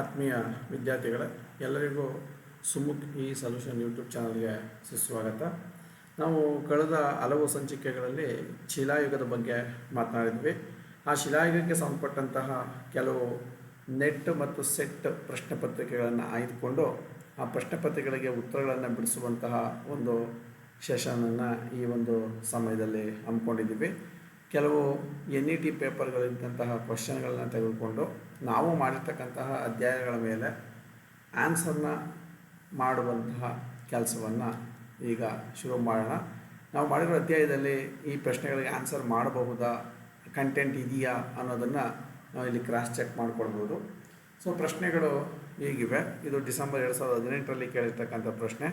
ಆತ್ಮೀಯ ವಿದ್ಯಾರ್ಥಿಗಳೇ, ಎಲ್ಲರಿಗೂ ಸುಮುಖ್ ಈ ಸೊಲ್ಯೂಷನ್ ಯೂಟ್ಯೂಬ್ ಚಾನಲ್ಗೆ ಸುಸ್ವಾಗತ. ನಾವು ಕಳೆದ ಹಲವು ಸಂಚಿಕೆಗಳಲ್ಲಿ ಶಿಲಾಯುಗದ ಬಗ್ಗೆ ಮಾತನಾಡಿದ್ವಿ. ಆ ಶಿಲಾಯುಗಕ್ಕೆ ಸಂಬಂಧಪಟ್ಟಂತಹ ಕೆಲವು ನೆಟ್ ಮತ್ತು ಸೆಟ್ ಪ್ರಶ್ನೆ ಪತ್ರಿಕೆಗಳನ್ನು ಆಯ್ದುಕೊಂಡು ಆ ಪ್ರಶ್ನೆ ಪತ್ರಿಕೆಗಳಿಗೆ ಉತ್ತರಗಳನ್ನು ಬಿಡಿಸುವಂತಹ ಒಂದು ಸೆಷನನ್ನು ಈ ಒಂದು ಸಮಯದಲ್ಲಿ ಹಮ್ಮಿಕೊಂಡಿದ್ದೀವಿ. ಕೆಲವು ಎನ್ ಇ ಟಿ ಪೇಪರ್ಗಳಿದ್ದಂತಹ ಕ್ವಶನ್ಗಳನ್ನ ತೆಗೆದುಕೊಂಡು ನಾವು ಮಾಡಿರ್ತಕ್ಕಂತಹ ಅಧ್ಯಾಯಗಳ ಮೇಲೆ ಆನ್ಸರ್ನ ಮಾಡುವಂತಹ ಕೆಲಸವನ್ನು ಈಗ ಶುರು ಮಾಡೋಣ. ನಾವು ಮಾಡಿರೋ ಅಧ್ಯಾಯದಲ್ಲಿ ಈ ಪ್ರಶ್ನೆಗಳಿಗೆ ಆನ್ಸರ್ ಮಾಡಬಹುದಾ, ಕಂಟೆಂಟ್ ಇದೆಯಾ ಅನ್ನೋದನ್ನು ನಾವು ಇಲ್ಲಿ ಕ್ರಾಸ್ ಚೆಕ್ ಮಾಡ್ಕೊಳ್ಬೋದು. ಸೊ ಪ್ರಶ್ನೆಗಳು ಹೀಗಿವೆ ಇದು ಡಿಸೆಂಬರ್ ಎರಡು ಸಾವಿರದ ಹದಿನೆಂಟರಲ್ಲಿ ಕೇಳಿರ್ತಕ್ಕಂಥ ಪ್ರಶ್ನೆ.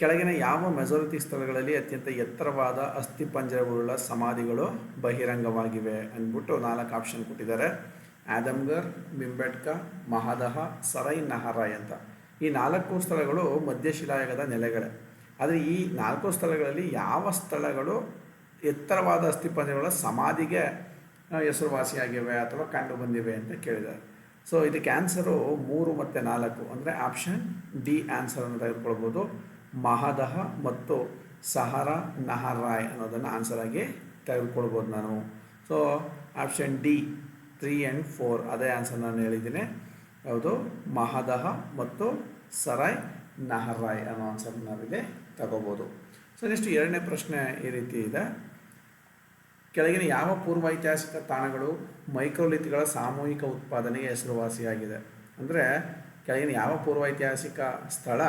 ಕೆಳಗಿನ ಯಾವ ಮೆಜಾರಿಟಿ ಸ್ಥಳಗಳಲ್ಲಿ ಅತ್ಯಂತ ಎತ್ತರವಾದ ಅಸ್ಥಿಪಂಜರವುಳ್ಳ ಸಮಾಧಿಗಳು ಬಹಿರಂಗವಾಗಿವೆ ಅಂದ್ಬಿಟ್ಟು ನಾಲ್ಕು ಆಪ್ಷನ್ ಕೊಟ್ಟಿದ್ದಾರೆ. ಆದಮ್ಗರ್, ಬಿಂಬೆಟ್ಕ, ಮಹಾದಹ, ಸರೈ ನಹರಾಯ್ ಅಂತ. ಈ ನಾಲ್ಕು ಸ್ಥಳಗಳು ಮಧ್ಯಶಿಲಾಯುಗದ ನೆಲೆಗಳೇ. ಆದರೆ ಈ ನಾಲ್ಕು ಸ್ಥಳಗಳಲ್ಲಿ ಯಾವ ಸ್ಥಳಗಳು ಎತ್ತರವಾದ ಅಸ್ಥಿಪಂಜರಗಳ ಸಮಾಧಿಗೆ ಹೆಸರುವಾಸಿಯಾಗಿವೆ ಅಥವಾ ಕಂಡು ಬಂದಿವೆ ಅಂತ ಕೇಳಿದ್ದಾರೆ. ಸೊ ಇದಕ್ಕೆ ಆನ್ಸರು ಮೂರು ಮತ್ತು ನಾಲ್ಕು. ಅಂದರೆ ಆಪ್ಷನ್ ಡಿ ಆನ್ಸರನ್ನು ತೆಗೆದುಕೊಳ್ಬೋದು. ಮಹದಹ ಮತ್ತು ಸಹರ ನಹರಾಯ್ ಅನ್ನೋದನ್ನು ಆಗಿ ತೆಗೆದುಕೊಳ್ಬೋದು ನಾನು. So option D three and four ಅದೇ ಆನ್ಸರ್ ನಾನು ಹೇಳಿದ್ದೀನಿ. ಯಾವುದು ಮಹದಹ ಮತ್ತು ಸರಾಯ್ ನಹರಾಯ್ ಅನ್ನೋ ಆನ್ಸರ್ ನಾವಿಲ್ಲಿ ತಗೋಬೋದು. ಸೊ ನೆಕ್ಸ್ಟ್ ಎರಡನೇ ಪ್ರಶ್ನೆ ಈ ರೀತಿ ಇದೆ. ಕೆಳಗಿನ ಯಾವ ಪೂರ್ವ ಐತಿಹಾಸಿಕ ತಾಣಗಳು ಮೈಕ್ರೋಲಿತ್ಗಳ ಸಾಮೂಹಿಕ ಉತ್ಪಾದನೆಗೆ ಹೆಸರುವಾಸಿಯಾಗಿದೆ? ಅಂದರೆ, ಕೆಳಗಿನ ಯಾವ ಪೂರ್ವ ಐತಿಹಾಸಿಕ ಸ್ಥಳ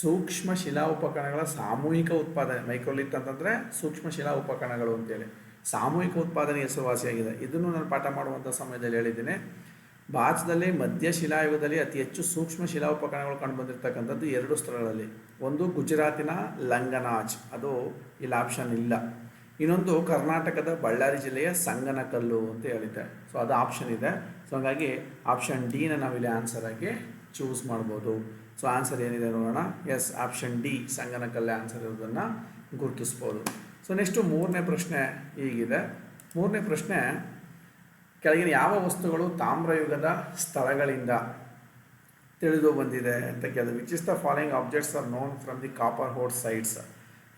ಸೂಕ್ಷ್ಮ ಶಿಲಾ ಉಪಕರಣಗಳ ಸಾಮೂಹಿಕ ಉತ್ಪಾದನೆ, ಮೈಕ್ರೋಲಿತ್ ಅಂತಂದರೆ ಸೂಕ್ಷ್ಮ ಶಿಲಾ ಉಪಕರಣಗಳು ಅಂತೇಳಿ. ಸಾಮೂಹಿಕ ಉತ್ಪಾದನೆ ಹೆಸರುವಾಸಿಯಾಗಿದೆ. ಇದನ್ನು ನಾನು ಪಾಠ ಮಾಡುವಂಥ ಸಮಯದಲ್ಲಿ ಹೇಳಿದ್ದೀನಿ. ಭಾರತದಲ್ಲಿ ಮಧ್ಯ ಶಿಲಾಯುಗದಲ್ಲಿ ಅತಿ ಹೆಚ್ಚು ಸೂಕ್ಷ್ಮ ಶಿಲಾ ಉಪಕರಣಗಳು ಕಂಡು ಬಂದಿರತಕ್ಕಂಥದ್ದು ಎರಡು ಸ್ಥಳಗಳಲ್ಲಿ. ಒಂದು ಗುಜರಾತಿನ ಲಂಗನಾಜ್. ಅದು ಇಲ್ಲಿ ಆಪ್ಷನ್ ಇಲ್ಲ. ಇನ್ನೊಂದು ಕರ್ನಾಟಕದ ಬಳ್ಳಾರಿ ಜಿಲ್ಲೆಯ ಸಂಗನಕಲ್ಲು ಅಂತ ಹೇಳಿದ್ದೆ ಸೊ ಅದು ಆಪ್ಷನ್ ಇದೆ. ಸೊ ಹಾಗಾಗಿ ಆಪ್ಷನ್ ಡಿನ ನಾವಿಲ್ಲಿ ಆನ್ಸರ್ ಆಗಿ ಚೂಸ್ ಮಾಡ್ಬೋದು. ಸೊ ಆನ್ಸರ್ ಏನಿದೆ ನೋಡೋಣ. ಎಸ್ ಆಪ್ಷನ್ ಡಿ ಸಂಗನಕಲ್ಲೇ ಆನ್ಸರ್ ಇರೋದನ್ನು ಗುರುತಿಸ್ಬೋದು. ಸೊ ನೆಕ್ಸ್ಟು ಮೂರನೇ ಪ್ರಶ್ನೆ ಹೀಗಿದೆ. ಮೂರನೇ ಪ್ರಶ್ನೆ, ಕೆಳಗಿನ ಯಾವ ವಸ್ತುಗಳು ತಾಮ್ರಯುಗದ ಸ್ಥಳಗಳಿಂದ ತಿಳಿದು ಬಂದಿದೆ ಅಂತ ಕೇಳಿದೆ. Which is the following objects are known from the copper hoard sites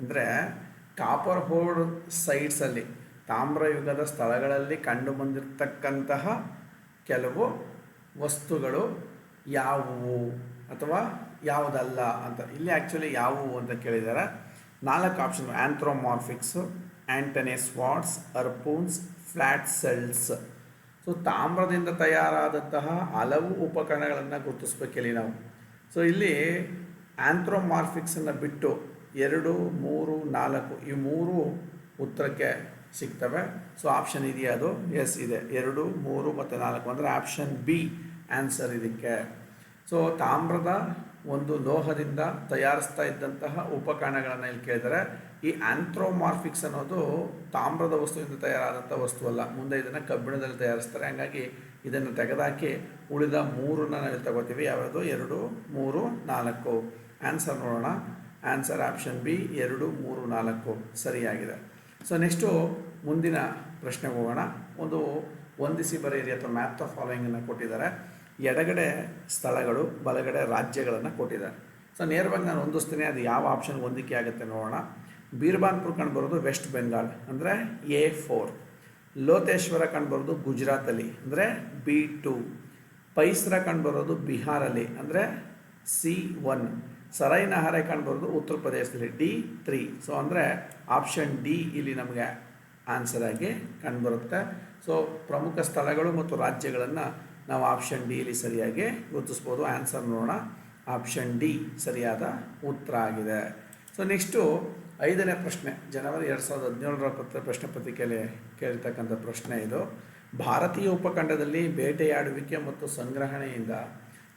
ಅಂದರೆ ಕಾಪರ್ ಹೋಡ್ ಸೈಟ್ಸಲ್ಲಿ ತಾಮ್ರಯುಗದ ಸ್ಥಳಗಳಲ್ಲಿ ಕಂಡುಬಂದಿರತಕ್ಕಂತಹ ಕೆಲವು ವಸ್ತುಗಳು ಯಾವುವು? ಅಥವಾ ಯಾವುದಲ್ಲ ಅಂತ. ಇಲ್ಲಿ ಆ್ಯಕ್ಚುಲಿ ಯಾವುವು ಅಂತ ಕೇಳಿದ್ದಾರೆ ನಾಲ್ಕು option anthropomorphics antennae swords harpoons flat celts so ತಾಮ್ರದಿಂದ ತಯಾರಾದಂತಹ ಹಲವು ಉಪಕರಣಗಳನ್ನು ಗುರುತಿಸ್ಬೇಕಿಲ್ಲಿ ನಾವು. ಸೊ ಇಲ್ಲಿ ಆ್ಯಂಥ್ರೋಮಾರ್ಫಿಕ್ಸನ್ನು ಬಿಟ್ಟು ಎರಡು, ಮೂರು, ನಾಲ್ಕು ಈ ಮೂರು ಉತ್ತರಕ್ಕೆ ಸಿಗ್ತವೆ. ಸೊ ಆಪ್ಷನ್ ಇದೆಯಾ ಅದು? ಎಸ್ ಇದೆ. ಎರಡು, ಮೂರು ಮತ್ತು ನಾಲ್ಕು. ಅಂದರೆ ಆಪ್ಷನ್ ಬಿ ಆನ್ಸರ್ ಇದಕ್ಕೆ. ಸೊ ತಾಮ್ರದ ಒಂದು ಲೋಹದಿಂದ ತಯಾರಿಸ್ತಾ ಇದ್ದಂತಹ ಉಪಕರಣಗಳನ್ನು ಇಲ್ಲಿ ಕೇಳಿದರೆ, ಈ ಆಂಥ್ರೋಮಾರ್ಫಿಕ್ಸ್ ಅನ್ನೋದು ತಾಮ್ರದ ವಸ್ತುವಿಂದ ತಯಾರಾದಂಥ ವಸ್ತು ಅಲ್ಲ ಮುಂದೆ ಇದನ್ನು ಕಬ್ಬಿಣದಲ್ಲಿ ತಯಾರಿಸ್ತಾರೆ. ಹಾಗಾಗಿ ಇದನ್ನು ತೆಗೆದಾಕಿ ಉಳಿದ ಮೂರನ್ನ ನಾವು ತಗೋತೀವಿ. ಯಾವುದು ಎರಡು, ಮೂರು, ನಾಲ್ಕು. ಆನ್ಸರ್ ನೋಡೋಣ. ಆನ್ಸರ್ ಆಪ್ಷನ್ ಬಿ ಎರಡು, ಮೂರು, ನಾಲ್ಕು. ಸರಿಯಾಗಿದೆ. ಸೊ ನೆಕ್ಸ್ಟು ಮುಂದಿನ ಪ್ರಶ್ನೆಗೆ ಹೋಗೋಣ. ಒಂದು ಒಂದಿಸಿ ಬರೆಯಿರಿ ಅಥವಾ ಮ್ಯಾಥ್ ಆಫ್ ಫಾಲೋಯಿಂಗನ್ನು ಕೊಟ್ಟಿದ್ದಾರೆ. ಎಡಗಡೆ ಸ್ಥಳಗಳು, ಬಲಗಡೆ ರಾಜ್ಯಗಳನ್ನು ಕೊಟ್ಟಿದ್ದಾರೆ. ಸೊ ನೇರವಾಗಿ ನಾನು ಹೊಂದಿಸ್ತೀನಿ, ಅದು ಯಾವ ಆಪ್ಷನ್ ಹೊಂದಿಕೆ ಆಗುತ್ತೆ ನೋಡೋಣ. ಬೀರ್ಬಾನ್ಪುರ್ ಕಂಡುಬರೋದು ವೆಸ್ಟ್ ಬೆಂಗಾಲ್ ಅಂದರೆ ಎ ಫೋರ್ ಲೋತೇಶ್ವರ ಕಂಡುಬರೋದು ಗುಜರಾತಲ್ಲಿ ಅಂದರೆ ಬಿ ಟು ಪೈಸ್ರ ಕಂಡುಬರೋದು ಬಿಹಾರಲ್ಲಿ ಅಂದರೆ ಸಿ ಒನ್ ಸರೈನಹರೆ ಕಂಡುಬರೋದು ಉತ್ತರ ಪ್ರದೇಶದಲ್ಲಿ ಡಿ ತ್ರೀ ಸೊ ಅಂದರೆ ಆಪ್ಷನ್ ಡಿ ಇಲ್ಲಿ ನಮಗೆ ಆನ್ಸರ್ ಆಗಿ ಕಂಡುಬರುತ್ತೆ ಸೊ ಪ್ರಮುಖ ಸ್ಥಳಗಳು ಮತ್ತು ರಾಜ್ಯಗಳನ್ನು ನಾವು ಆಪ್ಷನ್ ಡಿಯಲ್ಲಿ ಸರಿಯಾಗಿ ಗುರುತಿಸ್ಬೋದು. ಆನ್ಸರ್ ನೋಡೋಣ. ಆಪ್ಷನ್ ಡಿ ಸರಿಯಾದ ಉತ್ತರ ಆಗಿದೆ. ಸೊ ನೆಕ್ಸ್ಟು ಐದನೇ ಪ್ರಶ್ನೆ. ಜನವರಿ ಎರಡು ಸಾವಿರದ ಹದಿನೇಳರ ಪತ್ರ ಪ್ರಶ್ನೆ ಪತ್ರಿಕೆಯಲ್ಲಿ ಕೇಳಿರ್ತಕ್ಕಂಥ ಪ್ರಶ್ನೆ ಇದು. ಭಾರತೀಯ ಉಪಖಂಡದಲ್ಲಿ ಬೇಟೆಯಾಡುವಿಕೆ ಮತ್ತು ಸಂಗ್ರಹಣೆಯಿಂದ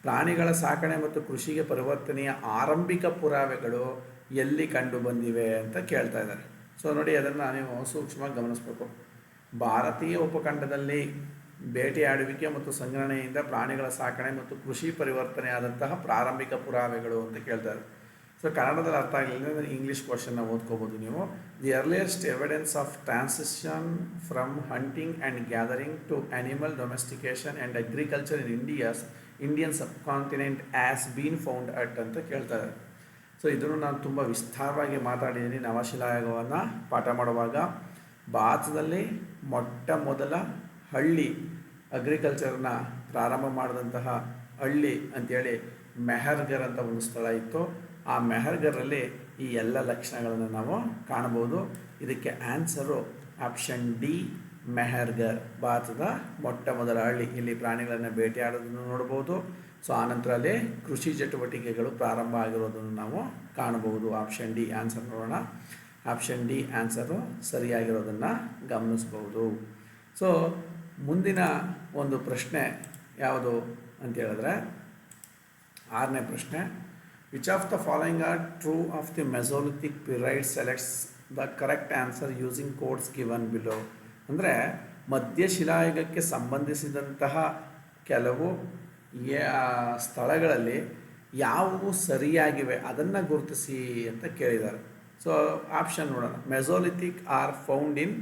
ಪ್ರಾಣಿಗಳ ಸಾಕಣೆ ಮತ್ತು ಕೃಷಿಗೆ ಪರಿವರ್ತನೆಯ ಆರಂಭಿಕ ಪುರಾವೆಗಳು ಎಲ್ಲಿ ಕಂಡು ಬಂದಿವೆ ಅಂತ ಕೇಳ್ತಾ ಇದ್ದಾರೆ. ಸೊ ನೋಡಿ, ಅದನ್ನು ನೀವು ಸೂಕ್ಷ್ಮವಾಗಿ ಗಮನಿಸ್ಬೇಕು. ಭಾರತೀಯ ಉಪಖಂಡದಲ್ಲಿ ಬೇಟೆಯಾಡುವಿಕೆ ಮತ್ತು ಸಂಗ್ರಹಣೆಯಿಂದ ಪ್ರಾಣಿಗಳ ಸಾಕಣೆ ಮತ್ತು ಕೃಷಿ ಪರಿವರ್ತನೆ ಆದಂತಹ ಪ್ರಾರಂಭಿಕ ಪುರಾವೆಗಳು ಅಂತ ಕೇಳ್ತಾರೆ. ಸೊ ಕನ್ನಡದಲ್ಲಿ ಅರ್ಥ ಆಗಲಿಲ್ಲ ಅಂದರೆ ಇಂಗ್ಲೀಷ್ ಕ್ವಶನ್ನ ಓದ್ಕೋಬೋದು ನೀವು. The earliest evidence of transition from hunting and gathering to animal domestication and agriculture in India's Indian subcontinent has been found at ಅಂತ ಕೇಳ್ತಾರೆ. ಸೊ ಇದನ್ನು ನಾನು ತುಂಬ ವಿಸ್ತಾರವಾಗಿ ಮಾತಾಡಿದ್ದೀನಿ ನವಶಿಲಾಯೋಗವನ್ನು ಪಾಠ ಮಾಡುವಾಗ. ಭಾರತದಲ್ಲಿ ಮೊಟ್ಟ ಮೊದಲ ಹಳ್ಳಿ ಅಗ್ರಿಕಲ್ಚರ್ನ ಪ್ರಾರಂಭ ಮಾಡಿದಂತಹ ಹಳ್ಳಿ ಅಂಥೇಳಿ ಮೆಹರ್ಗರ್ ಅಂತ ಒಂದು ಸ್ಥಳ ಇತ್ತು. ಆ ಮೆಹರ್ಗರಲ್ಲಿ ಈ ಎಲ್ಲ ಲಕ್ಷಣಗಳನ್ನು ನಾವು ಕಾಣಬಹುದು. ಇದಕ್ಕೆ ಆನ್ಸರು ಆಪ್ಷನ್ ಡಿ ಮೆಹರ್ಗರ್ ಭಾರತದ ಮೊಟ್ಟ ಮೊದಲ ಹಳ್ಳಿ. ಇಲ್ಲಿ ಪ್ರಾಣಿಗಳನ್ನು ಬೇಟೆಯಾಡೋದನ್ನು ನೋಡ್ಬೋದು ಸೊ ಆನಂತರ ಅಲ್ಲಿ ಕೃಷಿ ಚಟುವಟಿಕೆಗಳು ಪ್ರಾರಂಭ ಆಗಿರೋದನ್ನು ನಾವು ಕಾಣಬಹುದು. ಆಪ್ಷನ್ ಡಿ ಆನ್ಸರ್ ನೋಡೋಣ. ಆಪ್ಷನ್ ಡಿ ಆನ್ಸರು ಸರಿಯಾಗಿರೋದನ್ನು ಗಮನಿಸ್ಬೋದು ಸೊ ಮುಂದಿನ ಒಂದು ಪ್ರಶ್ನೆ ಯಾವುದು ಅಂತ ಹೇಳಿದ್ರೆ, ಆರನೇ ಪ್ರಶ್ನೆ which of the following are true of the mesolithic period selects the correct answer using codes given below ಅಂದರೆ ಮಧ್ಯಶಿಲಾಯುಗಕ್ಕೆ ಸಂಬಂಧಿಸಿದಂತಹ ಕೆಲವು ಸ್ಥಳಗಳಲ್ಲಿ ಯಾವುವು ಸರಿಯಾಗಿವೆ ಅದನ್ನು ಗುರುತಿಸಿ ಅಂತ ಕೇಳಿದ್ದಾರೆ. ಸೊ ಆಪ್ಷನ್ ನೋಡೋಣ. Mesolithic are found in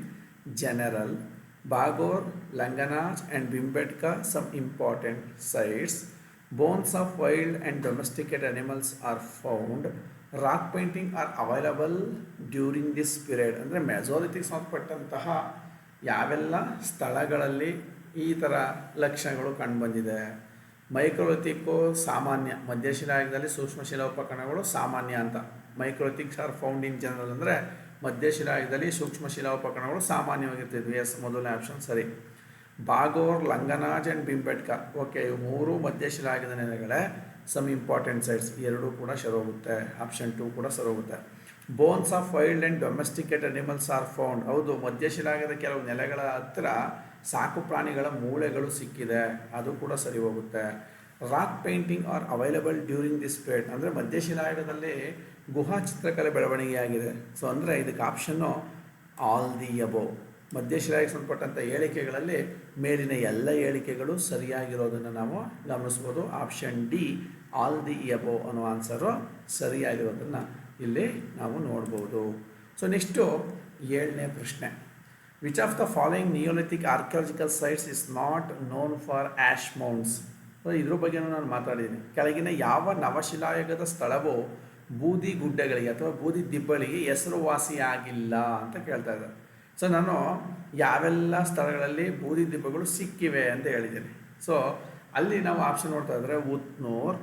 general Bagor Langhnaj and Bhimbetka some important sites bones of wild and domesticate animals are found rock painting are available during this period ಅಂದರೆ ಮೆಸೋಲಿಥಿಕ್ ಸಂಬಂಧಪಟ್ಟಂತಹ ಯಾವೆಲ್ಲ ಸ್ಥಳಗಳಲ್ಲಿ ಈ ಥರ ಲಕ್ಷಣಗಳು ಕಂಡುಬಂದಿದೆ? ಮೈಕ್ರೋಲಿಥಿಕ್ಕು ಸಾಮಾನ್ಯ, ಮಧ್ಯಶಿಲಾಯುಗದಲ್ಲಿ ಸೂಕ್ಷ್ಮಶಿಲಾ ಉಪಕರಣಗಳು ಸಾಮಾನ್ಯ ಅಂತ. Microlithics are found in general ಅಂದರೆ ಮಧ್ಯಶಿಲಾಯುಗದಲ್ಲಿ ಸೂಕ್ಷ್ಮಶಿಲಾ ಉಪಕರಣಗಳು ಸಾಮಾನ್ಯವಾಗಿರ್ತಿದ್ವಿ. ಎಸ್ ಮೊದಲನೇ ಆಪ್ಷನ್ ಸರಿ. ಬಾಗೋರ್, ಲಂಗನಾಜ್ ಆ್ಯಂಡ್ ಬಿಂಬೆಟ್ಕ ಓಕೆ ಇವು ಮೂರು ಮಧ್ಯಶಿಲಾಯುಗದ ನೆಲೆಗಳೇ. ಸಮ್ ಇಂಪಾರ್ಟೆಂಟ್ ಸೈಟ್ಸ್ ಎರಡೂ ಕೂಡ ಸರೋಗುತ್ತೆ ಆಪ್ಷನ್ ಟೂ ಕೂಡ ಸರೋಗುತ್ತೆ bones of wild and domesticate animals are found ಹೌದು, ಮಧ್ಯಶಿಲಾಯುಗದ ಕೆಲವು ನೆಲೆಗಳ ಹತ್ತಿರ ಸಾಕು ಪ್ರಾಣಿಗಳ ಮೂಳೆಗಳು ಸಿಕ್ಕಿದೆ. ಅದು ಕೂಡ ಸರಿ ಹೋಗುತ್ತೆ rock painting are available during this period ಅಂದರೆ ಮಧ್ಯಶಿಲಾಯುಗದಲ್ಲಿ ಗುಹಾ ಚಿತ್ರಕಲೆ ಬೆಳವಣಿಗೆಯಾಗಿದೆ. ಸೊ ಅಂದರೆ ಇದಕ್ಕೆ ಆಪ್ಷನ್ನು ಆಲ್ ದಿ ಅಬೋ ಮಧ್ಯಶಿಲಾಗಿ ಸಂಬಂಧಪಟ್ಟಂಥ ಹೇಳಿಕೆಗಳಲ್ಲಿ ಮೇಲಿನ ಎಲ್ಲ ಹೇಳಿಕೆಗಳು ಸರಿಯಾಗಿರೋದನ್ನು ನಾವು ಗಮನಿಸ್ಬೋದು. Option D all the above ಅನ್ನೋ ಆನ್ಸರು ಸರಿಯಾಗಿರೋದನ್ನು ಇಲ್ಲಿ ನಾವು ನೋಡ್ಬೋದು. ಸೊ ನೆಕ್ಸ್ಟು ಏಳನೇ ಪ್ರಶ್ನೆ. Which of the following neolithic archaeological sites is not known for ash mounds ಇದ್ರ ಬಗ್ಗೆ ನಾನು ಮಾತಾಡಿದ್ದೀನಿ ಕೆಳಗಿನ ಯಾವ ನವಶಿಲಾಯುಗದ ಸ್ಥಳವು ಬೂದಿ ಗುಡ್ಡಗಳಿಗೆ ಅಥವಾ ಬೂದಿ ದಿಬ್ಬಗಳಿಗೆ ಹೆಸರುವಾಸಿಯಾಗಿಲ್ಲ ಅಂತ ಕೇಳ್ತಾ ಇದ್ದಾರೆ. ಸೊ ನಾನು ಯಾವೆಲ್ಲ ಸ್ಥಳಗಳಲ್ಲಿ ಬೂದಿ ದಿಬ್ಬಗಳು ಸಿಕ್ಕಿವೆ ಅಂತ ಹೇಳಿದ್ದೀನಿ. ಸೊ ಅಲ್ಲಿ ನಾವು ಆಪ್ಷನ್ ನೋಡ್ತಾ ಇದ್ರೆ ಉತ್ನೂರ್,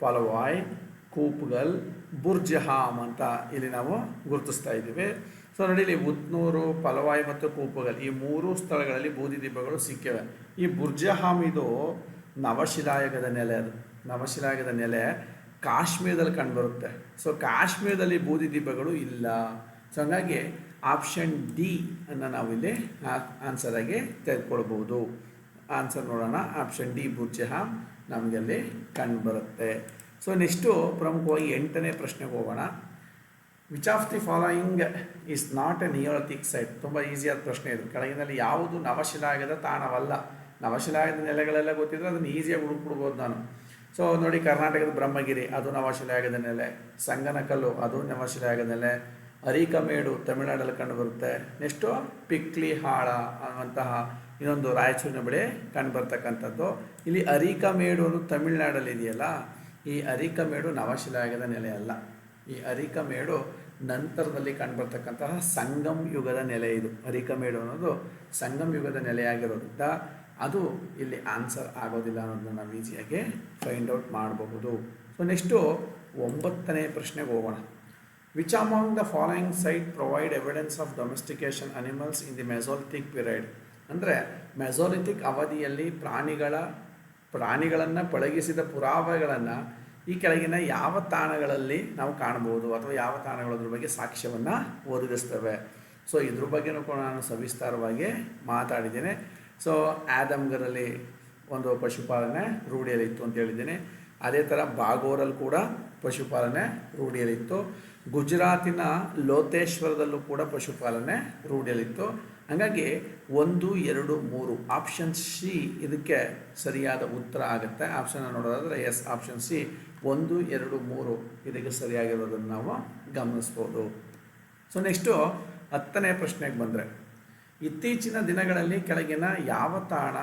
ಪಲವಾಯ್, ಕೂಪ್ಗಲ್, ಬುರ್ಜಹಾಮ್ ಅಂತ ಇಲ್ಲಿ ನಾವು ಗುರುತಿಸ್ತಾ ಇದ್ದೀವಿ. ಸೊ ನೋಡಿ ಇಲ್ಲಿ ಉತ್ನೂರು, ಪಲವಾಯ್ ಮತ್ತು ಕೂಪಗಲ್ ಈ ಮೂರು ಸ್ಥಳಗಳಲ್ಲಿ ಬೂದಿ ದಿಬ್ಬಗಳು ಸಿಕ್ಕಿವೆ. ಈ ಬುರ್ಜಹಾಮ್ ಇದು ನವಶಿಲಾಯುಗದ ನೆಲೆ ಅದು. ನವಶಿಲಾಯುಗದ ನೆಲೆ ಕಾಶ್ಮೀರದಲ್ಲಿ ಕಂಡುಬರುತ್ತೆ ಸೊ ಕಾಶ್ಮೀರದಲ್ಲಿ ಬೂದಿ ದೀಪಗಳು ಇಲ್ಲ. ಸೊ ಹಂಗಾಗಿ ಆಪ್ಷನ್ ಡಿ ಅನ್ನು ನಾವು ನಾವಿಲ್ಲಿ ಆನ್ಸರಾಗಿ ತೆಗೆದುಕೊಳ್ಬೋದು ಆನ್ಸರ್ ನೋಡೋಣ. ಆಪ್ಷನ್ ಡಿ ಬುರ್ಜಹ ನಮಗೆ ಅಲ್ಲಿ ಕಂಡುಬರುತ್ತೆ ಸೊ ನೆಕ್ಸ್ಟು ಪ್ರಮುಖವಾಗಿ ಎಂಟನೇ ಪ್ರಶ್ನೆಗೆ ಹೋಗೋಣ. Which of the following is not a neolithic site ತುಂಬ ಈಸಿಯಾದ ಪ್ರಶ್ನೆ ಇದು. ಕೆಳಗಿನಲ್ಲಿ ಯಾವುದು ನವಶಿಲಾಯುಗದ ತಾಣವಲ್ಲ. ನವಶಿಲಾಯುಗದ ನೆಲೆಗಳೆಲ್ಲ ಗೊತ್ತಿದ್ರೆ ಅದನ್ನು ಈಸಿಯಾಗಿ ಹುಡುಕ್ಬಿಡ್ಬೋದು ನಾನು. ಸೊ ನೋಡಿ, ಕರ್ನಾಟಕದ ಬ್ರಹ್ಮಗಿರಿ, ಅದು ನವಶಿಲಾಯುಗದ ನೆಲೆ. ಸಂಗನಕಲ್ಲು, ಅದು ನವಶಿಲಾಯುಗದ ನೆಲೆ. ಅರಿಕಮೇಡು, ತಮಿಳುನಾಡಲ್ಲಿ ಕಂಡುಬರುತ್ತೆ ನೆಕ್ಸ್ಟು, ಪಿಕ್ಲಿ ಹಾಳ ಅನ್ನುವಂತಹ ಇನ್ನೊಂದು ರಾಯಚೂರಿನ ಬಳಿ ಕಂಡುಬರ್ತಕ್ಕಂಥದ್ದು ಇಲ್ಲಿ ಅರಿಕಮೇಡು ಅನ್ನೋದು ತಮಿಳ್ನಾಡಲ್ಲಿ ಇದೆಯಲ್ಲ, ಈ ಅರಿಕಮೇಡು ನವಶಿಲಾಯುಗದ ನೆಲೆ ಅಲ್ಲ. ಈ ಅರಿಕಮೇಡು ನಂತರದಲ್ಲಿ ಕಂಡುಬರ್ತಕ್ಕಂತಹ ಸಂಗಮ್ ಯುಗದ ನೆಲೆ ಇದು. ಅರಿಕಮೇಡು ಅನ್ನೋದು ಸಂಗಮ್ ಯುಗದ ನೆಲೆಯಾಗಿರೋದ್ರಿಂದ ಅದು ಇಲ್ಲಿ ಆನ್ಸರ್ ಆಗೋದಿಲ್ಲ ಅನ್ನೋದನ್ನ ನಾವು ಈಸಿಯಾಗಿ ಫೈಂಡ್ ಔಟ್ ಮಾಡಬಹುದು. ಸೊ ನೆಕ್ಸ್ಟು ಒಂಬತ್ತನೇ ಪ್ರಶ್ನೆಗೆ ಹೋಗೋಣ. Which among the following site provide evidence of domestication animals in the mesolithic period ಅಂದರೆ ಮೆಸೋಲಿಥಿಕ್ ಅವಧಿಯಲ್ಲಿ ಪ್ರಾಣಿಗಳ, ಪ್ರಾಣಿಗಳನ್ನು ಪಳಗಿಸಿದ ಪುರಾವೆಗಳನ್ನು ಈ ಕೆಳಗಿನ ಯಾವ ತಾಣಗಳಲ್ಲಿ ನಾವು ಕಾಣಬಹುದು? ಅಥವಾ ಯಾವ ತಾಣಗಳದ್ರ ಬಗ್ಗೆ ಸಾಕ್ಷ್ಯವನ್ನು ಒದಗಿಸ್ತವೆ ಸೊ ಇದ್ರ ಬಗ್ಗೆನೂ ಕೂಡ ನಾನು ಸವಿಸ್ತಾರವಾಗಿ ಮಾತಾಡಿದ್ದೇನೆ. ಸೊ ಆದಮ್ಗರಲ್ಲಿ ಒಂದು ಪಶುಪಾಲನೆ ರೂಢಿಯಲ್ಲಿತ್ತು ಅಂತ ಹೇಳಿದ್ದೀನಿ. ಅದೇ ಥರ ಬಾಗೋರಲ್ಲಿ ಕೂಡ ಪಶುಪಾಲನೆ ರೂಢಿಯಲ್ಲಿತ್ತು ಗುಜರಾತಿನ ಲೋತೇಶ್ವರದಲ್ಲೂ ಕೂಡ ಪಶುಪಾಲನೆ ರೂಢಿಯಲ್ಲಿತ್ತು ಹಾಗಾಗಿ ಒಂದು, ಎರಡು, ಮೂರು ಆಪ್ಷನ್ ಸಿ ಇದಕ್ಕೆ ಸರಿಯಾದ ಉತ್ತರ ಆಗುತ್ತೆ. ಆಪ್ಷನ್ ನೋಡೋದಾದರೆ ಎಸ್ ಆಪ್ಷನ್ ಸಿ ಒಂದು, ಎರಡು, ಮೂರು ಇದಕ್ಕೆ ಸರಿಯಾಗಿರೋದನ್ನು ನಾವು ಗಮನಿಸ್ಬೋದು. ಸೊ ನೆಕ್ಸ್ಟು ಹತ್ತನೇ ಪ್ರಶ್ನೆಗೆ ಬಂದರೆ ಇತ್ತೀಚಿನ ದಿನಗಳಲ್ಲಿ ಕೆಳಗಿನ ಯಾವ ತಾಣ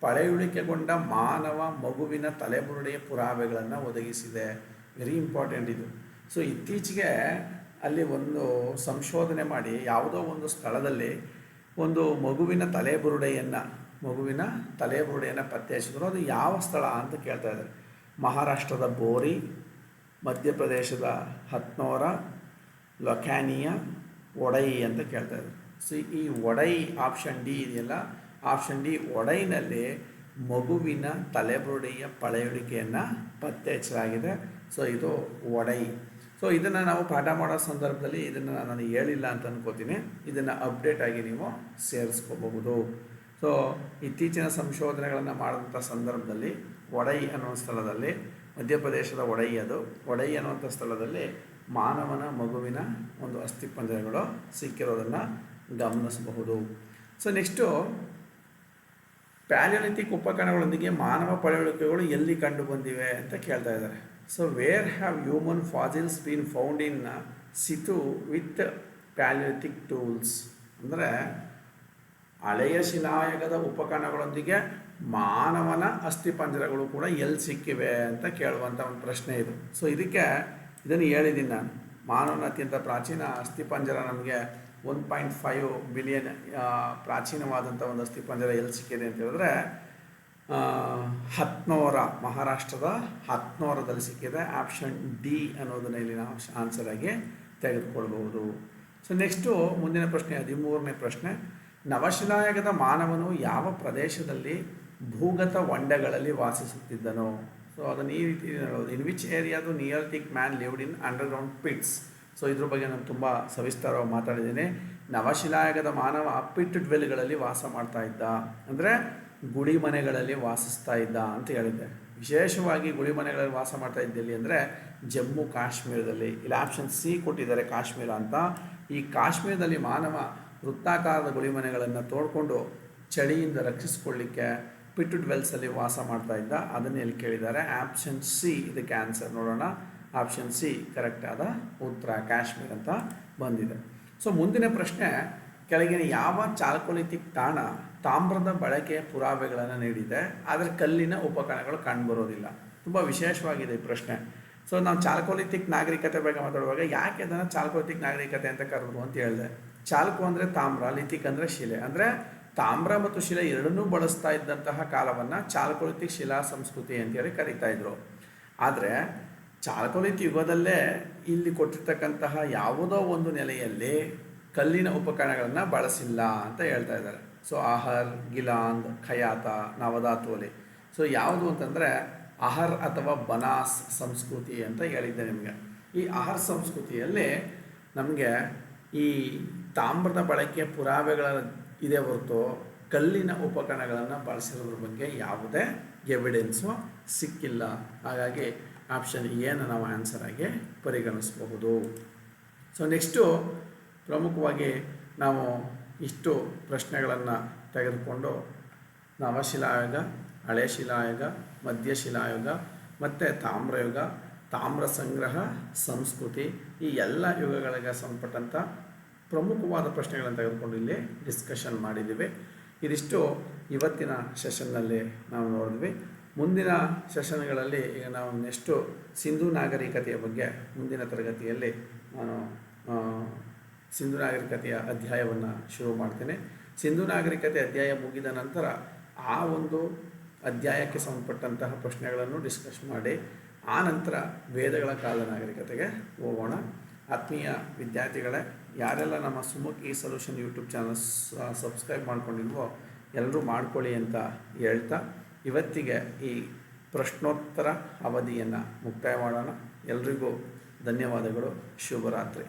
ಪಳೆಯುಳಿಕೆಗೊಂಡ ಮಾನವ ಮಗುವಿನ ತಲೆಬುರುಡೆಯ ಪುರಾವೆಗಳನ್ನು ಒದಗಿಸಿದೆ. ವೆರಿ ಇಂಪಾರ್ಟೆಂಟ್ ಇದು. ಸೊ ಇತ್ತೀಚೆಗೆ ಅಲ್ಲಿ ಒಂದು ಸಂಶೋಧನೆ ಮಾಡಿ ಯಾವುದೋ ಒಂದು ಸ್ಥಳದಲ್ಲಿ ಒಂದು ಮಗುವಿನ ತಲೆಬುರುಡೆಯನ್ನು ಮಗುವಿನ ತಲೆಬುರುಡೆಯನ್ನು ಪತ್ತೆ ಹಚ್ಚಿದ್ರು ಅದು ಯಾವ ಸ್ಥಳ ಅಂತ ಕೇಳ್ತಾ ಇದ್ದಾರೆ. ಮಹಾರಾಷ್ಟ್ರದ ಬೋರಿ, ಮಧ್ಯಪ್ರದೇಶದ ಹತ್ನೋರ ಲೊಕ್ಯಾನಿಯಾ ಒಡೈ ಅಂತ ಕೇಳ್ತಾ ಇದ್ದಾರೆ. ಸೊ ಈ ಒಡೈ ಆಪ್ಷನ್ ಡಿ ಇದೆಯಲ್ಲ ಆಪ್ಷನ್ ಡಿ ಒಡೈನಲ್ಲಿ ಮಗುವಿನ ತಲೆಬುರುಡೆಯ ಪಳೆಯುಳಿಕೆಯನ್ನು ಪತ್ತೆ ಹಚ್ಚಲಾಗಿದೆ ಸೊ ಇದು ಒಡೈ. ಸೊ ಇದನ್ನು ನಾವು ಪಾಠ ಮಾಡೋ ಸಂದರ್ಭದಲ್ಲಿ ಇದನ್ನು ನಾನು ಹೇಳಿಲ್ಲ ಅಂತ ಅನ್ಕೋತೀನಿ ಇದನ್ನು ಅಪ್ಡೇಟ್ ಆಗಿ ನೀವು ಸೇರಿಸ್ಕೋಬಹುದು. ಸೊ ಇತ್ತೀಚಿನ ಸಂಶೋಧನೆಗಳನ್ನು ಮಾಡಿದಂಥ ಸಂದರ್ಭದಲ್ಲಿ ಒಡೈ ಅನ್ನೋ ಸ್ಥಳದಲ್ಲಿ, ಮಧ್ಯಪ್ರದೇಶದ ಒಡೈ ಅದು. ಒಡೈ ಅನ್ನುವಂಥ ಸ್ಥಳದಲ್ಲಿ ಮಾನವನ ಮಗುವಿನ ಒಂದು ಅಸ್ಥಿಪಂಜರಗಳು ಸಿಕ್ಕಿರೋದನ್ನು ಗಮನಿಸಬಹುದು. ಸೊ ನೆಕ್ಸ್ಟು ಪ್ಯಾಲಿಯೋಲಿಥಿಕ್ ಉಪಕರಣಗಳೊಂದಿಗೆ ಮಾನವ ಪಳೆಯುಳಿಕೆಗಳು ಎಲ್ಲಿ ಕಂಡು ಬಂದಿವೆ ಅಂತ ಕೇಳ್ತಾ ಇದ್ದಾರೆ. So where have human fossils been found in situ with palaeolithic tools ಅಂದರೆ, ಹಳೆಯ ಶಿಲಾಯುಗದ ಉಪಕರಣಗಳೊಂದಿಗೆ ಮಾನವನ ಅಸ್ಥಿಪಂಜರಗಳು ಕೂಡ ಎಲ್ಲಿ ಸಿಕ್ಕಿವೆ ಅಂತ ಕೇಳುವಂಥ ಒಂದು ಪ್ರಶ್ನೆ ಇದು. ಸೊ ಇದಕ್ಕೆ ಇದನ್ನು ಹೇಳಿದ್ದೀನಿ ನಾನು. ಮಾನವನ ಅತ್ಯಂತ ಪ್ರಾಚೀನ ಅಸ್ಥಿಪಂಜರ ನಮಗೆ ಒನ್ ಪಾಯಿಂಟ್ ಫೈವ್ ಬಿಲಿಯನ್ ಪ್ರಾಚೀನವಾದಂಥ ಒಂದು ಅಸ್ಥಿಪಂಜರ ಎಲ್ಲಿ ಸಿಕ್ಕಿದೆ ಅಂತ ಹೇಳಿದ್ರೆ ಹತ್ನೋರ ಮಹಾರಾಷ್ಟ್ರದ ಹತ್ನೋರದಲ್ಲಿ ಸಿಕ್ಕಿದೆ. ಆಪ್ಷನ್ ಡಿ ಅನ್ನೋದನ್ನ ಇಲ್ಲಿ ನಾವು ಆನ್ಸರ್ ಆಗಿ ತೆಗೆದುಕೊಳ್ಬಹುದು. ಸೊ ನೆಕ್ಸ್ಟು ಮುಂದಿನ ಪ್ರಶ್ನೆ, ಹದಿಮೂರನೇ ಪ್ರಶ್ನೆ. ನವಶಿಲಾಯುಗದ ಮಾನವನು ಯಾವ ಪ್ರದೇಶದಲ್ಲಿ ಭೂಗತ ಹೊಂಡಗಳಲ್ಲಿ ವಾಸಿಸುತ್ತಿದ್ದನೋ? ಸೊ ಅದನ್ನು ಈ ರೀತಿ in which ಏರಿಯಾದು neolithic man lived in underground pits so ಇದ್ರ ಬಗ್ಗೆ ನಾನು ತುಂಬ ಸವಿಸ್ತಾರವಾಗಿ ಮಾತಾಡಿದ್ದೀನಿ. ನವಶಿಲಾಯುಗದ ಮಾನವ ಅಪ್ಪಿಟ್ಟು ಡ್ವೆಲ್ಗಳಲ್ಲಿ ವಾಸ ಮಾಡ್ತಾ ಇದ್ದ. ಅಂದರೆ ಗುಡಿ ಮನೆಗಳಲ್ಲಿ ವಾಸಿಸ್ತಾ ಇದ್ದ ಅಂತ ಹೇಳಿದ್ದೆ. ವಿಶೇಷವಾಗಿ ಗುಡಿ ಮನೆಗಳಲ್ಲಿ ವಾಸ ಮಾಡ್ತಾ ಇದ್ದಲ್ಲಿ ಅಂದರೆ ಜಮ್ಮು ಕಾಶ್ಮೀರದಲ್ಲಿ. ಇಲ್ಲಿ ಆಪ್ಷನ್ ಸಿ ಕೊಟ್ಟಿದ್ದಾರೆ ಕಾಶ್ಮೀರ ಅಂತ. ಈ ಕಾಶ್ಮೀರದಲ್ಲಿ ಮಾನವ ವೃತ್ತಾಕಾರದ ಗುಡಿ ಮನೆಗಳನ್ನು ತೋಡ್ಕೊಂಡು ಚಳಿಯಿಂದ ರಕ್ಷಿಸ್ಕೊಳ್ಳಿಕ್ಕೆ ಪಿಟ್ಟು ಡ್ವೆಲ್ಸಲ್ಲಿ ವಾಸ ಮಾಡ್ತಾ ಇದ್ದ. ಅದನ್ನೇ ಇಲ್ಲಿ ಕೇಳಿದ್ದಾರೆ? ಆಪ್ಷನ್ ಸಿ ಇದಕ್ಕೆ ಆನ್ಸರ್ ನೋಡೋಣ. ಆಪ್ಷನ್ ಸಿ ಕರೆಕ್ಟಾದ ಉತ್ತರ, ಕಾಶ್ಮೀರ್ ಅಂತ ಬಂದಿದೆ. ಸೊ ಮುಂದಿನ ಪ್ರಶ್ನೆ, ಕೆಳಗಿನ ಯಾವ ಚಾಲ್ಕೊಲಿಥಿಕ್ ತಾಣ ತಾಮ್ರದ ಬಳಕೆಯ ಪುರಾವೆಗಳನ್ನು ನೀಡಿದೆ, ಆದರೆ ಕಲ್ಲಿನ ಉಪಕರಣಗಳು ಕಂಡುಬರೋದಿಲ್ಲ? ತುಂಬ ವಿಶೇಷವಾಗಿದೆ ಈ ಪ್ರಶ್ನೆ. ಸೊ ನಾವು ಚಾಲ್ಕೊಲಿಥಿಕ್ ನಾಗರಿಕತೆ ಬಗ್ಗೆ ಮಾತಾಡುವಾಗ ಯಾಕೆ ಅದನ್ನು ಚಾಲ್ಕೊಲಿಥಿಕ್ ನಾಗರಿಕತೆ ಅಂತ ಕರೆದ್ರು ಅಂತ ಹೇಳಿದೆ. ಚಾಲ್ಕು ಅಂದರೆ ತಾಮ್ರ, ಲಿಥಿಕ್ ಅಂದರೆ ಶಿಲೆ. ಅಂದರೆ ತಾಮ್ರ ಮತ್ತು ಶಿಲೆ ಎರಡನ್ನೂ ಬಳಸ್ತಾ ಇದ್ದಂತಹ ಕಾಲವನ್ನು ಚಾಲ್ಕೊಲಿಥಿಕ್ ಶಿಲಾ ಸಂಸ್ಕೃತಿ ಅಂತೇಳಿ ಕರೀತಾ ಇದ್ರು. ಆದರೆ ಚಾಲ್ಕೊಲಿತ್ ಯುಗದಲ್ಲೇ ಇಲ್ಲಿ ಕೊಟ್ಟಿರ್ತಕ್ಕಂತಹ ಯಾವುದೋ ಒಂದು ನೆಲೆಯಲ್ಲಿ ಕಲ್ಲಿನ ಉಪಕರಣಗಳನ್ನು ಬಳಸಿಲ್ಲ ಅಂತ ಹೇಳ್ತಾ ಇದ್ದಾರೆ. ಸೊ ಆಹರ್, ಗಿಲಾಂದ್, ಖಯಾತ ನವದಾತೋಲೆ ಸೊ ಯಾವುದು ಅಂತಂದರೆ ಅಹರ್ ಅಥವಾ ಬನಾಸ್ ಸಂಸ್ಕೃತಿ ಅಂತ ಹೇಳಿದ್ದೆ ನಿಮಗೆ. ಈ ಅಹರ್ ಸಂಸ್ಕೃತಿಯಲ್ಲಿ ನಮಗೆ ಈ ತಾಮ್ರದ ಬಳಕೆಯ ಪುರಾವೆಗಳ ಇದೆ ಹೊರತು ಕಲ್ಲಿನ ಉಪಕರಣಗಳನ್ನು ಬಳಸಿರೋದ್ರ ಬಗ್ಗೆ ಯಾವುದೇ ಎವಿಡೆನ್ಸು ಸಿಕ್ಕಿಲ್ಲ. ಹಾಗಾಗಿ ಆಪ್ಷನ್ ಏನು ನಾವು ಆನ್ಸರ್ ಆಗಿ ಪರಿಗಣಿಸಬಹುದು. ಸೊ ನೆಕ್ಸ್ಟು ಪ್ರಮುಖವಾಗಿ ನಾವು ಇಷ್ಟು ಪ್ರಶ್ನೆಗಳನ್ನು ತೆಗೆದುಕೊಂಡು ನವಶಿಲಾಯುಗ ಹಳೆ ಶಿಲಾಯುಗ ಮಧ್ಯಶಿಲಾಯುಗ ಮತ್ತು ತಾಮ್ರಯುಗ, ತಾಮ್ರ ಸಂಗ್ರಹ, ಸಂಸ್ಕೃತಿ ಈ ಎಲ್ಲ ಯುಗಗಳಿಗೆ ಸಂಬಂಧಪಟ್ಟಂಥ ಪ್ರಮುಖವಾದ ಪ್ರಶ್ನೆಗಳನ್ನು ತೆಗೆದುಕೊಂಡು ಇಲ್ಲಿ ಡಿಸ್ಕಷನ್ ಮಾಡಿದ್ದೀವಿ. ಇದಿಷ್ಟು ಇವತ್ತಿನ ಸೆಷನ್ನಲ್ಲಿ ನಾವು ನೋಡಿದ್ವಿ. ಮುಂದಿನ ಸೆಷನ್ಗಳಲ್ಲಿ ಈಗ ನಾವು ನೆಕ್ಸ್ಟು ಸಿಂಧು ನಾಗರಿಕತೆಯ ಬಗ್ಗೆ ಮುಂದಿನ ತರಗತಿಯಲ್ಲಿ ನಾನು ಸಿಂಧು ನಾಗರಿಕತೆಯ ಅಧ್ಯಾಯವನ್ನು ಶುರು ಮಾಡ್ತೇನೆ. ಸಿಂಧು ನಾಗರಿಕತೆ ಅಧ್ಯಾಯ ಮುಗಿದ ನಂತರ ಆ ಒಂದು ಅಧ್ಯಾಯಕ್ಕೆ ಸಂಬಂಧಪಟ್ಟಂತಹ ಪ್ರಶ್ನೆಗಳನ್ನು ಡಿಸ್ಕಸ್ ಮಾಡಿ, ಆ ನಂತರ ವೇದಗಳ ಕಾಲ ನಾಗರಿಕತೆಗೆ ಹೋಗೋಣ. ಆತ್ಮೀಯ ವಿದ್ಯಾರ್ಥಿಗಳೇ, ಯಾರೆಲ್ಲ ನಮ್ಮ ಸುಮುಖ್ ಈ ಸೊಲ್ಯೂಷನ್ ಯೂಟ್ಯೂಬ್ ಚಾನಲ್ ಸಬ್ಸ್ಕ್ರೈಬ್ ಮಾಡ್ಕೊಂಡಿಲ್ವೋ ಎಲ್ಲರೂ ಮಾಡ್ಕೊಳ್ಳಿ ಅಂತ ಹೇಳ್ತಾ ಇವತ್ತಿಗೆ ಈ ಪ್ರಶ್ನೋತ್ತರ ಅವಧಿಯನ್ನು ಮುಕ್ತಾಯ ಮಾಡೋಣ. ಎಲ್ರಿಗೂ ಧನ್ಯವಾದಗಳು. ಶುಭರಾತ್ರಿ